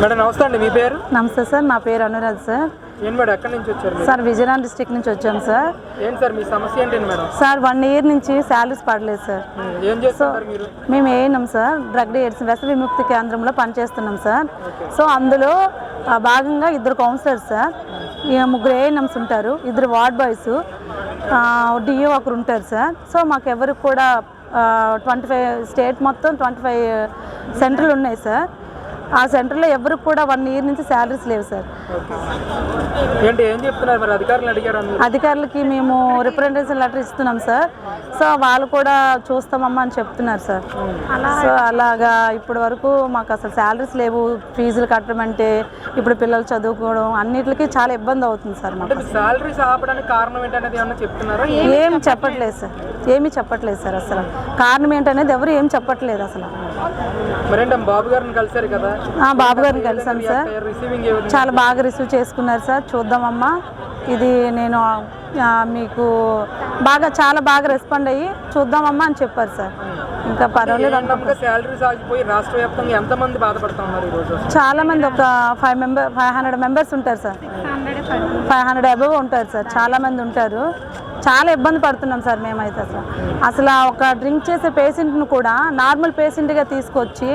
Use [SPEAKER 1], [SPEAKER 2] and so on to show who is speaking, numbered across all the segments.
[SPEAKER 1] Madam నమస్తే అండి మీ పేరు?
[SPEAKER 2] నమస్తే సార్ నా పేరు అనురాధ్ సార్.
[SPEAKER 1] ఏం మేడం ఎక్కడి నుంచి వచ్చారు మీరు?
[SPEAKER 2] సార్ విజయనగరం డిస్టిక్ నుంచి వచ్చాం సార్.
[SPEAKER 1] సార్ మీ సమస్య ఏంటండి మేడం?
[SPEAKER 2] సార్ వన్ ఇయర్ నుంచి శాలరీస్ పడలేదు సార్.
[SPEAKER 1] ఏం మీరు?
[SPEAKER 2] మేము ఏనాం సార్ డ్రగ్ ఎయిడ్స్ వ్యస విముక్తి కేంద్రంలో పనిచేస్తున్నాం సార్. సో అందులో భాగంగా ఇద్దరు కౌన్సిలర్స్ సార్. ముగ్గురు ఏఎన్ఎంస్ ఉంటారు ఇద్దరు వార్డ్ బాయ్స్ డిఓ ఒకరు ఉంటారు సార్. సో మాకు ఎవరికి కూడా ట్వంటీ ఫైవ్ స్టేట్ మొత్తం ట్వంటీ ఫైవ్ సెంటర్లు ఉన్నాయి సార్. ఆ సెంటర్లో ఎవరికి కూడా వన్ ఇయర్ నుంచి శాలరీస్ లేవు సార్.
[SPEAKER 1] ఏంటి ఏం చెప్తున్నారు మరి? అధికారులు అడిగారు మీరు?
[SPEAKER 2] అధికారులకి మేము రిప్రజెంటేషన్ లెటర్ ఇస్తున్నాం సార్. సో వాళ్ళు కూడా చూస్తామమ్మా అని చెప్తున్నారు సార్. సో అలాగా ఇప్పటి వరకు మాకు అసలు శాలరీస్ లేవు. ఫీజులు కట్టడం అంటే ఇప్పుడు పిల్లలు చదువుకోవడం అన్నిటికీ చాలా ఇబ్బంది అవుతుంది సార్ మాకు.
[SPEAKER 1] అంటే మీ సాలరీస్ ఆపడానికి కారణం ఏంటనేది ఏమన్నా చెప్తున్నారా?
[SPEAKER 2] ఏం చెప్పట్లేదు సార్. ఏమీ చెప్పట్లేదు సార్ అసలు. కారణం ఏంటనేది ఎవరు ఏం చెప్పట్లేదు అసలు.
[SPEAKER 1] బాబు గారిని కలిసారు కదా?
[SPEAKER 2] ఆ, బాబు గారిని కలిసాం సార్. చాలా బాగా రిసీవ్ చేసుకున్నారు సార్. చూద్దామమ్మా. ఇది నేను మీకు బాగా చాలా బాగా రెస్పాండ్ అయ్యి చూద్దామమ్మా అని చెప్పారు సార్. ఇంకా పర్వాలేదు
[SPEAKER 1] శాలరీస్ ఆగిపోయి రాష్ట్ర వ్యాప్తంగా ఎంతమంది బాధపడుతూ ఉన్నారు ఈరోజు
[SPEAKER 2] చాలా మంది ఒక five member five hundred members ఉంటారు సార్. ఫైవ్ హండ్రెడ్ అబవ్ ఉంటారు సార్. చాలా మంది ఉంటారు. చాలా ఇబ్బంది పడుతున్నాం సార్ మేమైతే అసలు. అసలు ఒక డ్రింక్ చేసే పేషెంట్ను కూడా నార్మల్ పేషెంట్గా తీసుకొచ్చి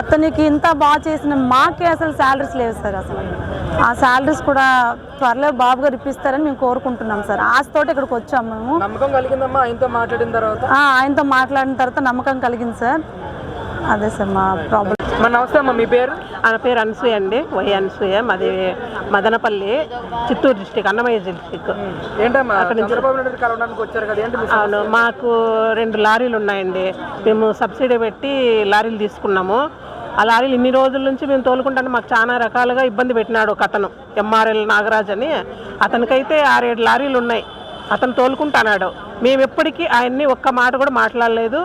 [SPEAKER 2] అతనికి ఇంత బాగా చేసిన మాకే అసలు శాలరీస్ లేవు సార్ అసలు. ఆ శాలరీస్ కూడా త్వరలో బాబు గారు ఇప్పిస్తారని మేము కోరుకుంటున్నాం సార్. ఆశతోటి ఇక్కడికి వచ్చాము మేము.
[SPEAKER 1] నమ్మకం కలిగిందమ్మా ఆయనతో మాట్లాడిన తర్వాత?
[SPEAKER 2] ఆ, ఆయనతో మాట్లాడిన తర్వాత నమ్మకం కలిగింది సార్. అదే సార్ మా ప్రాబ్లం.
[SPEAKER 1] మరి నమస్తే అమ్మా మీ పేరు?
[SPEAKER 3] ఆయన పేరు అనసూయ అండి. వై అనసూయ. మాది మదనపల్లి చిత్తూరు డిస్టిక్ అన్నమయ్య డిస్టిక్.
[SPEAKER 1] ఏంటమ్మా చంద్రబాబు నాయుడు కలవడానికి వచ్చారు కదా ఏంటి మీ సమస్య?
[SPEAKER 3] అవును మాకు రెండు లారీలు ఉన్నాయండి. మేము సబ్సిడీ పెట్టి లారీలు తీసుకున్నాము. ఆ లారీలు ఇన్ని రోజుల నుంచి మేము తోలుకుంటాను మాకు చాలా రకాలుగా ఇబ్బంది పెట్టినాడు ఒక అతను ఎంఆర్ఎల్ నాగరాజ్ అని. అతనికైతే ఆరేడు లారీలు ఉన్నాయి. అతను తోలుకుంటున్నాడు. మేము ఎప్పటికీ ఆయన్ని ఒక్క మాట కూడా మాట్లాడలేదు.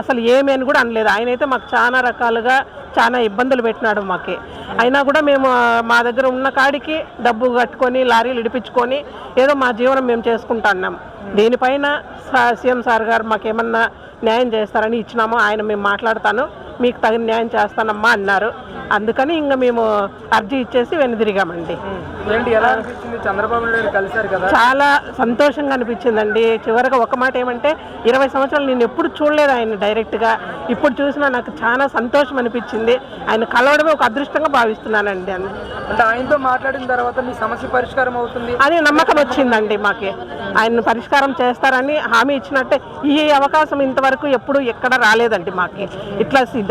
[SPEAKER 3] అసలు ఏమేని అని కూడా అనలేదు. ఆయన అయితే మాకు చాలా రకాలుగా చాలా ఇబ్బందులు పెట్టినాడు మాకి. అయినా కూడా మేము మా దగ్గర ఉన్న కాడికి డబ్బు కట్టుకొని లారీలు ఇడిపించుకొని ఏదో మా జీవనం మేము చేసుకుంటున్నాం. దీనిపైన సీఎం సార్ గారు మాకేమన్నా న్యాయం చేస్తారని ఇచ్చినాము ఆయన మేము మాట్లాడతాను. మీకు తగిన న్యాయం చేస్తానమ్మా అన్నారు. అందుకని ఇంకా మేము అర్జీ ఇచ్చేసి వెనుదిరిగామండి.
[SPEAKER 1] ఏంటి ఎలా అనిపించింది? చంద్రబాబు నాయుడు కలిశారు కదా.
[SPEAKER 3] చాలా సంతోషంగా అనిపించిందండి. చివరిగా ఒక మాట ఏమంటే ఇరవై సంవత్సరాలు నేను ఎప్పుడు చూడలేదు ఆయన డైరెక్ట్గా. ఇప్పుడు చూసినా నాకు చాలా సంతోషం అనిపించింది. ఆయన కలవడమే ఒక అదృష్టంగా భావిస్తున్నానండి అని
[SPEAKER 1] అంటే ఆయనతో మాట్లాడిన తర్వాత మీ సమస్య పరిష్కారం అవుతుంది?
[SPEAKER 3] అది నమ్మకం వచ్చిందండి మాకి. ఆయన పరిష్కారం చేస్తారని హామీ ఇచ్చినట్టే. ఈ అవకాశం ఇంతవరకు ఎప్పుడు ఎక్కడ రాలేదండి మాకి. ఇట్లా